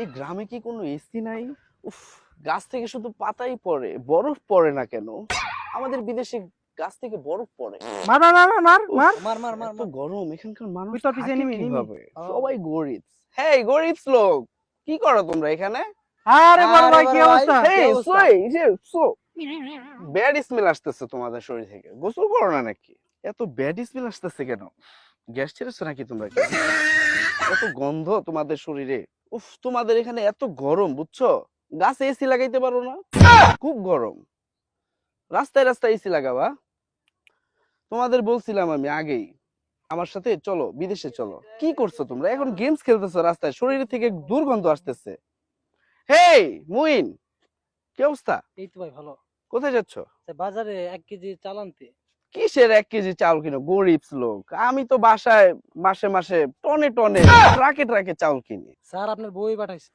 এই গ্রামে কি কোনো এসি নাই? উফ গাছ থেকে শুধু পাতাই পড়ে বরফ পড়ে না কেন? আমাদের বিদেশে গাছ থেকে বরফ পড়ে। মার মার মার মার মার। মার মার মার মার। গরম এখানকার মানুষ তো পিছে. কীভাবে? সবাই গরিব। হেই গরিব লোক কি করো তোমরা এখানে? আরে বড় ভাই কি অবস্থা? অবস্থা? যে সো। ব্যাড স্মেল আসতেছে তোমাদের শরীর থেকে। গোসল করো না নাকি? এত ব্যাড স্মেল আসতেছে কেন? গ্যাস ছেড়েছো নাকি তোমরা কি এত গন্ধ তোমাদের শরীরে। উফ তোমাদের এখানে এত গরম বুঝছ? গাছে এসি লাগাইতে পারো না। খুব গরম। রাস্তায় রাস্তায় এসি লাগাবা। তোমাদের বলছিলাম আমি আগেই আমার সাথে চলো বিদেশে চলো। কি করছ তোমরা? এখন গেমস খেলতেছো রাস্তায় শরীর থেকে দুর্গন্ধ আসতেছে। হেই মুইন! কি অবস্থা? এই তো ভাই ভালো। কোথায় যাচ্ছ? বাজারে এক কেজি চাল আনতে। কিসের এক কেজি চাউল কিনো গরিব লোক। আমি তো বাসায় মাসে মাসে টনে টনে ট্রাকে ট্রাকে চাউল কিনি। স্যার আপনার বই পাঠাইছে।